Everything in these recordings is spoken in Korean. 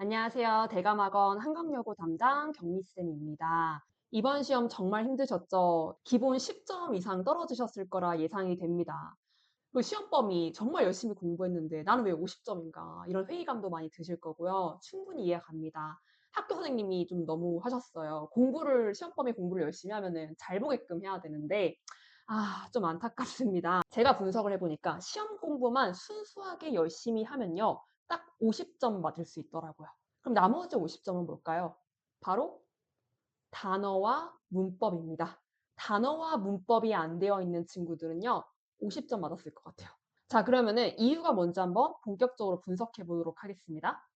안녕하세요. 대감학원 한강여고 담당 경미쌤입니다. 이번 시험 정말 힘드셨죠? 기본 10점 이상 떨어지셨을 거라 예상이 됩니다. 그 시험 범위 정말 열심히 공부했는데 나는 왜 50점인가? 이런 회의감도 많이 드실 거고요. 충분히 이해 갑니다. 학교 선생님이 좀 너무 하셨어요. 공부를, 시험 범위 공부를 열심히 하면은 잘 보게끔 해야 되는데, 아, 좀 안타깝습니다. 제가 분석을 해보니까 시험 공부만 순수하게 열심히 하면요. 딱 50점 맞을 수 있더라고요. 그럼 나머지 50점은 뭘까요? 바로 단어와 문법입니다. 단어와 문법이 안 되어 있는 친구들은요. 50점 맞았을 것 같아요. 자, 그러면은 이유가 뭔지 한번 본격적으로 분석해 보도록 하겠습니다.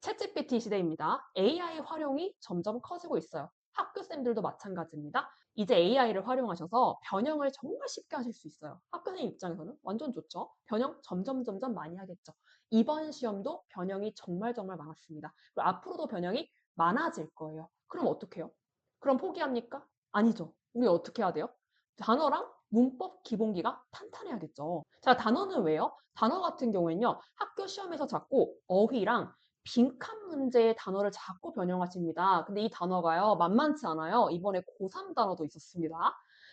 챗GPT 시대입니다. AI 활용이 점점 커지고 있어요. 학교쌤들도 마찬가지입니다. 이제 AI를 활용하셔서 변형을 정말 쉽게 하실 수 있어요. 학교생 입장에서는 완전 좋죠. 변형 점점 점점 많이 하겠죠. 이번 시험도 변형이 정말 정말 많았습니다. 그리고 앞으로도 변형이 많아질 거예요. 그럼 어떻게 해요? 그럼 포기합니까? 아니죠. 우리 어떻게 해야 돼요? 단어랑 문법 기본기가 탄탄해야겠죠. 자, 단어는 왜요? 단어 같은 경우에는요, 학교 시험에서 자꾸 어휘랑 빈칸 문제의 단어를 자꾸 변형하십니다. 근데 이 단어가요, 만만치 않아요. 이번에 고3 단어도 있었습니다.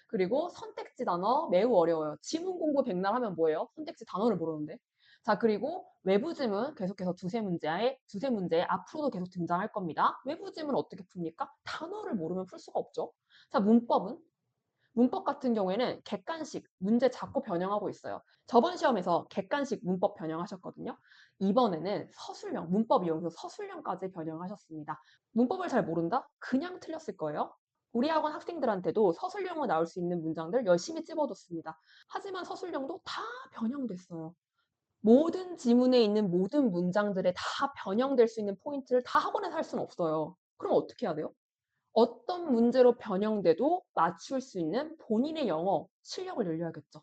그리고 선택지 단어 매우 어려워요. 지문 공부 백날 하면 뭐예요? 선택지 단어를 모르는데. 자, 그리고 외부 지문 계속해서 두세 문제에, 두세 문제 앞으로도 계속 등장할 겁니다. 외부 지문 어떻게 풉니까? 단어를 모르면 풀 수가 없죠. 자, 문법은? 문법 같은 경우에는 객관식 문제 자꾸 변형하고 있어요. 저번 시험에서 객관식 문법 변형하셨거든요. 이번에는 서술형, 문법 이용해서 서술형까지 변형하셨습니다. 문법을 잘 모른다? 그냥 틀렸을 거예요. 우리 학원 학생들한테도 서술형으로 나올 수 있는 문장들 열심히 찝어뒀습니다. 하지만 서술형도 다 변형됐어요. 모든 지문에 있는 모든 문장들에 다 변형될 수 있는 포인트를 다 학원에서 할 수는 없어요. 그럼 어떻게 해야 돼요? 어떤 문제로 변형돼도 맞출 수 있는 본인의 영어 실력을 늘려야겠죠.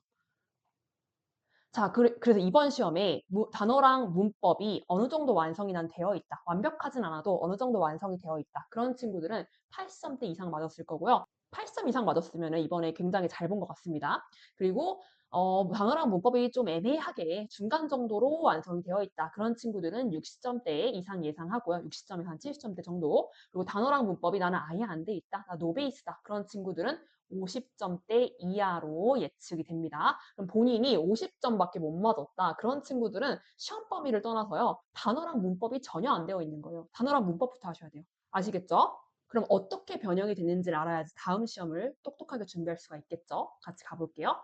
자, 그 래, 서 이번 시험에 무, 단어랑 문법이 어느 정도 완성이 난 되어 있다. 완벽하진 않아도 어느 정도 완성이 되어 있다. 그런 친구들은 8점대 이상 맞았을 거고요. 8점 이상 맞았으면 이번에 굉장히 잘 본 것 같습니다. 그리고 어, 단어랑 문법이 좀 애매하게 중간 정도로 완성이 되어 있다. 그런 친구들은 60점대 이상 예상하고요. 60점에서 한 70점대 정도. 그리고 단어랑 문법이 나는 아예 안 돼 있다. 나 노베이스다. 그런 친구들은 50점대 이하로 예측이 됩니다. 그럼 본인이 50점밖에 못 맞았다. 그런 친구들은 시험 범위를 떠나서요. 단어랑 문법이 전혀 안 되어 있는 거예요. 단어랑 문법부터 하셔야 돼요. 아시겠죠? 그럼 어떻게 변형이 되는지를 알아야지 다음 시험을 똑똑하게 준비할 수가 있겠죠? 같이 가볼게요.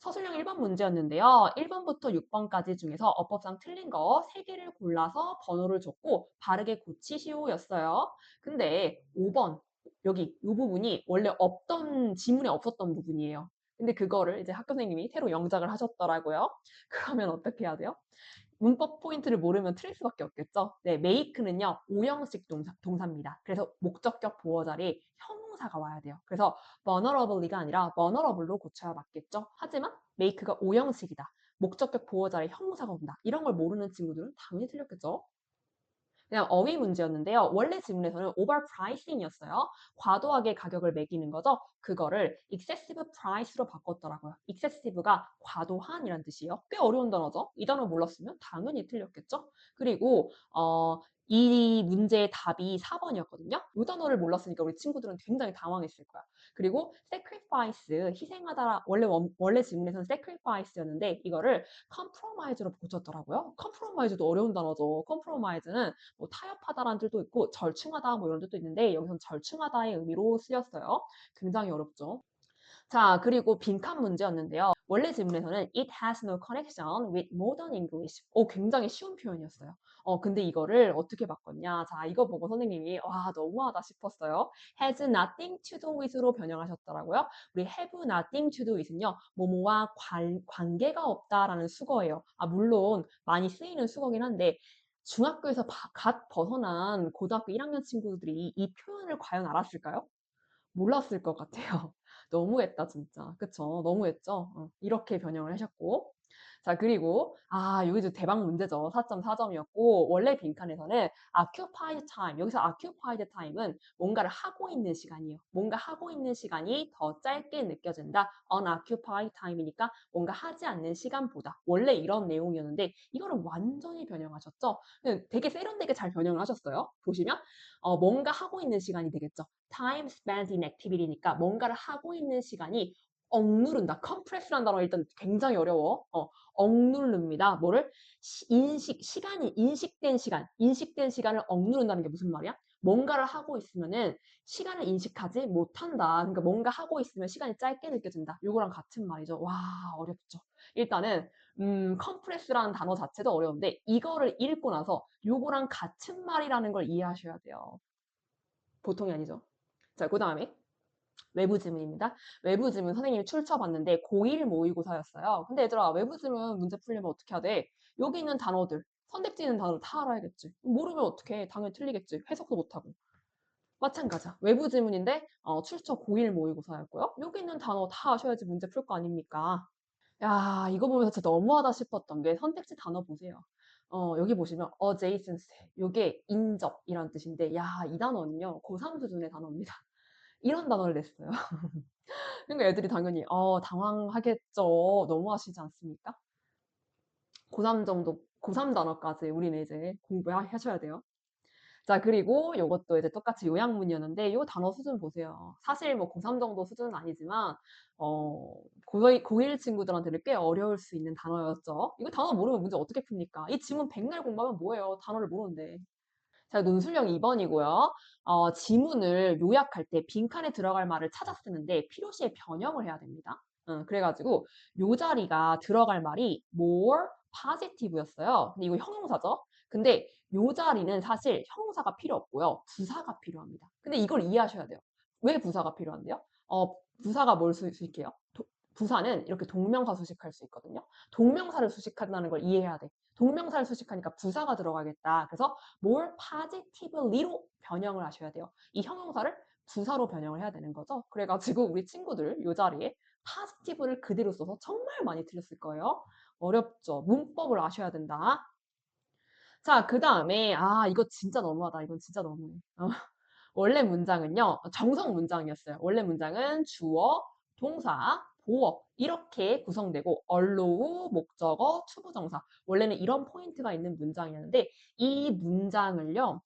서술형 1번 문제였는데요. 1번부터 6번까지 중에서 어법상 틀린 거 3개를 골라서 번호를 줬고 바르게 고치시오 였어요. 근데 5번 여기 이 부분이 원래 없던 지문에 없었던 부분이에요. 근데 그거를 이제 학교 선생님이 새로 영작을 하셨더라고요. 그러면 어떻게 해야 돼요? 문법 포인트를 모르면 틀릴 수밖에 없겠죠. 네, make는요, 오형식 동사, 동사 입니다. 그래서 목적격 보어 자리에 형용사가 와야 돼요. 그래서 vulnerably가 아니라 vulnerable로 고쳐야 맞겠죠. 하지만 make가 오형식이다. 목적격 보어 자리에 형용사가 온다. 이런 걸 모르는 친구들은 당연히 틀렸겠죠. 그냥 어휘 문제였는데요. 원래 지문에서는 overpricing이었어요. 과도하게 가격을 매기는 거죠. 그거를 excessive price로 바꿨더라고요. excessive가 과도한이란 뜻이에요. 꽤 어려운 단어죠. 이 단어 몰랐으면 당연히 틀렸겠죠. 그리고 어, 이 문제의 답이 4번이었거든요. 이 단어를 몰랐으니까 우리 친구들은 굉장히 당황했을 거야. 그리고 sacrifice, 희생하다, 원래, 원래 지문에서는 sacrifice였는데 이거를 compromise로 고쳤더라고요. compromise도 어려운 단어죠. compromise는 뭐 타협하다라는 뜻도 있고 절충하다 뭐 이런 뜻도 있는데 여기서는 절충하다의 의미로 쓰였어요. 굉장히 어렵죠. 자, 그리고 빈칸 문제였는데요. 원래 질문에서는 it has no connection with modern English. 오, 굉장히 쉬운 표현이었어요. 어, 근데 이거를 어떻게 바꿨냐? 자, 이거 보고 선생님이 와, 너무하다 싶었어요. has nothing to do with로 변형하셨더라고요. 우리 have nothing to do with는요. 뭐뭐와 관, 관계가 없다라는 수거예요. 아, 물론 많이 쓰이는 수거긴 한데 중학교에서 갓 벗어난 고등학교 1학년 친구들이 이 표현을 과연 알았을까요? 몰랐을 것 같아요. 너무했다 진짜. 그쵸? 너무했죠? 어, 이렇게 변형을 하셨고 자, 그리고 아, 여기도 대박 문제죠. 4.4점이었고 원래 빈칸에서는 occupied time 여기서 occupied time은 뭔가를 하고 있는 시간이에요. 뭔가 하고 있는 시간이 더 짧게 느껴진다. unoccupied time이니까 뭔가 하지 않는 시간보다 원래 이런 내용이었는데 이거를 완전히 변형하셨죠. 되게 세련되게 잘 변형을 하셨어요. 보시면 어, 뭔가 하고 있는 시간이 되겠죠. time spent in activity니까 뭔가를 하고 있는 시간이 억누른다. 컴프레스라는 단어 일단 굉장히 어려워. 어, 억누릅니다. 뭐를? 시, 인식, 시간이, 인식된 시간, 인식된 시간을 억누른다는 게 무슨 말이야? 뭔가를 하고 있으면은 시간을 인식하지 못한다. 그러니까 뭔가 하고 있으면 시간이 짧게 느껴진다. 요거랑 같은 말이죠. 와, 어렵죠. 일단은 음, 컴프레스라는 단어 자체도 어려운데 이거를 읽고 나서 요거랑 같은 말이라는 걸 이해하셔야 돼요. 보통이 아니죠. 자, 그 다음에 외부 지문입니다. 외부 지문 선생님이 출처봤는데 고1 모의고사였어요. 근데 얘들아 외부 지문 문제 풀려면 어떻게 해야 돼? 여기 있는 단어들 선택지 있는 단어를 다 알아야겠지. 모르면 어떻게 해? 당연히 틀리겠지. 해석도 못하고. 마찬가지야. 외부 지문인데 어, 출처 고1 모의고사였고요. 여기 있는 단어 다 아셔야지 문제 풀 거 아닙니까? 야 이거 보면서 진짜 너무하다 싶었던 게 선택지 단어 보세요. 어, 여기 보시면 adjacent 요게 인접이란 뜻인데 야 이 단어는요 고3 수준의 단어입니다. 이런 단어를 냈어요. 그러니까 애들이 당연히 어, 당황하겠죠. 너무하시지 않습니까? 고3 정도, 고3 단어까지 우리는 이제 공부하셔야 돼요. 자, 그리고 이것도 이제 똑같이 요약문이었는데 이 단어 수준 보세요. 사실 뭐 고3 정도 수준은 아니지만 어, 고1, 고1 친구들한테는 꽤 어려울 수 있는 단어였죠. 이거 단어 모르면 문제 어떻게 풉니까? 이 지문 백날 공부하면 뭐예요? 단어를 모르는데. 자, 논술형 2번이고요. 어, 지문을 요약할 때 빈칸에 들어갈 말을 찾아 쓰는데 필요시에 변형을 해야 됩니다. 응, 그래가지고 요 자리가 들어갈 말이 more positive였어요. 근데 이거 형용사죠. 근데 요 자리는 사실 형용사가 필요 없고요. 부사가 필요합니다. 근데 이걸 이해하셔야 돼요. 왜 부사가 필요한데요? 어, 부사가 뭘 수식해요? 도, 부사는 이렇게 동명사 수식할 수 있거든요. 동명사를 수식한다는 걸 이해해야 돼. 동명사를 수식하니까 부사가 들어가겠다. 그래서 more positively로 변형을 하셔야 돼요. 이 형용사를 부사로 변형을 해야 되는 거죠. 그래가지고 우리 친구들 이 자리에 positive를 그대로 써서 정말 많이 틀렸을 거예요. 어렵죠. 문법을 아셔야 된다. 자, 그 다음에 아 이거 진짜 너무하다. 이건 진짜 너무해. 어. 원래 문장은요. 정성 문장이었어요. 원래 문장은 주어, 동사, 보어 이렇게 구성되고 allow, 목적어, 투부정사 원래는 이런 포인트가 있는 문장이었는데 이 문장을요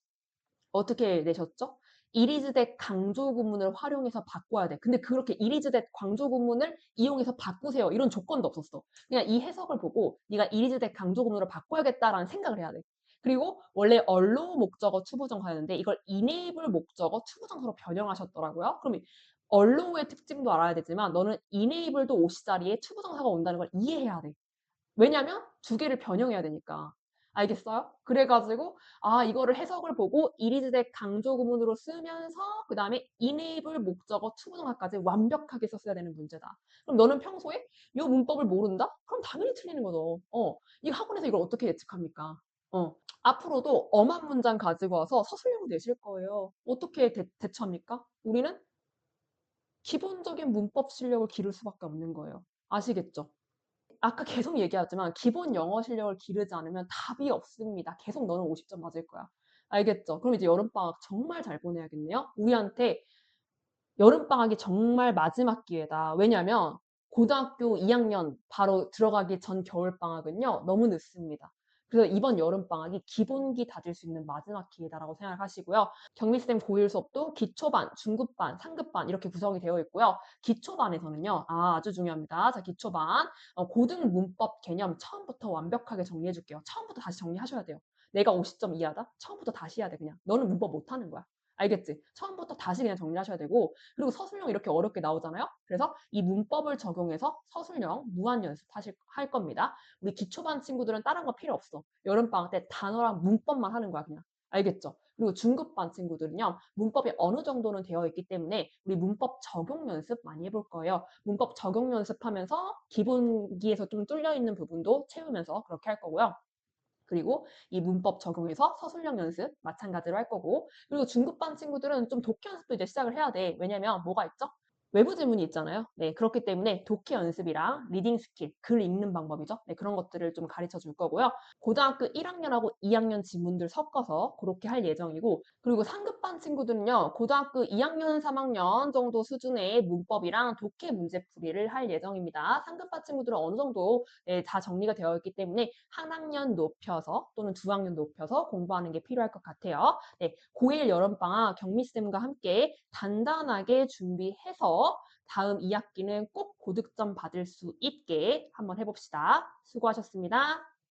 어떻게 내셨죠? 이리즈 대 강조 구문을 활용해서 바꿔야 돼. 근데 그렇게 이리즈 대 강조 구문을 이용해서 바꾸세요. 이런 조건도 없었어. 그냥 이 해석을 보고 네가 이리즈 대 강조 구문으로 바꿔야겠다라는 생각을 해야 돼. 그리고 원래 allow 목적어 투부정사였는데 이걸 enable 목적어 투부정사로 변형하셨더라고요. 그럼 언로우의 특징도 알아야 되지만 너는 enable도 오시 자리에 투부정사가 온다는 걸 이해해야 돼. 왜냐면 두 개를 변형해야 되니까. 알겠어요? 그래가지고 아 이거를 해석을 보고 이리즈대 강조 구문으로 쓰면서 그 다음에 enable 목적어 투부정사까지 완벽하게 썼어야 되는 문제다. 그럼 너는 평소에 이 문법을 모른다? 그럼 당연히 틀리는 거죠. 어, 이 학원에서 이걸 어떻게 예측합니까? 어, 앞으로도 엄한 문장 가지고 와서 서술형 내실 거예요. 어떻게 대, 대처합니까? 우리는 기본적인 문법 실력을 기를 수밖에 없는 거예요. 아시겠죠? 아까 계속 얘기하지만 기본 영어 실력을 기르지 않으면 답이 없습니다. 계속 너는 50점 맞을 거야. 알겠죠? 그럼 이제 여름방학 정말 잘 보내야겠네요. 우리한테 여름방학이 정말 마지막 기회다. 왜냐면 고등학교 2학년 바로 들어가기 전 겨울방학은요. 너무 늦습니다. 그래서 이번 여름방학이 기본기 다질 수 있는 마지막 기회다라고 생각하시고요. 경미쌤 고1 수업도 기초반, 중급반, 상급반 이렇게 구성이 되어 있고요. 기초반에서는요. 아, 아주 중요합니다. 자, 기초반 어, 고등 문법 개념 처음부터 완벽하게 정리해 줄게요. 처음부터 다시 정리하셔야 돼요. 내가 50점 이하다? 처음부터 다시 해야 돼 그냥. 너는 문법 못하는 거야. 알겠지? 처음부터 다시 그냥 정리하셔야 되고 그리고 서술형 이렇게 어렵게 나오잖아요. 그래서 이 문법을 적용해서 서술형 무한 연습하실 할 겁니다. 우리 기초반 친구들은 다른 거 필요 없어. 여름방학 때 단어랑 문법만 하는 거야 그냥. 알겠죠? 그리고 중급반 친구들은요. 문법이 어느 정도는 되어 있기 때문에 우리 문법 적용 연습 많이 해볼 거예요. 문법 적용 연습하면서 기본기에서 좀 뚫려 있는 부분도 채우면서 그렇게 할 거고요. 그리고 이 문법 적용해서 서술형 연습 마찬가지로 할 거고 그리고 중급반 친구들은 좀 독해 연습도 이제 시작을 해야 돼. 왜냐면 뭐가 있죠? 외부 지문이 있잖아요. 네, 그렇기 때문에 독해 연습이랑 리딩 스킬, 글 읽는 방법이죠. 네, 그런 것들을 좀 가르쳐 줄 거고요. 고등학교 1학년하고 2학년 지문들 섞어서 그렇게 할 예정이고, 그리고 상급반 친구들은요, 고등학교 2학년, 3학년 정도 수준의 문법이랑 독해 문제풀이를 할 예정입니다. 상급반 친구들은 어느 정도 네, 다 정리가 되어 있기 때문에 한 학년 높여서 또는 두 학년 높여서 공부하는 게 필요할 것 같아요. 네, 고1 여름방학 경미쌤과 함께 단단하게 준비 다음 2학기는 꼭 고득점 받을 수 있게 한번 해봅시다. 수고하셨습니다.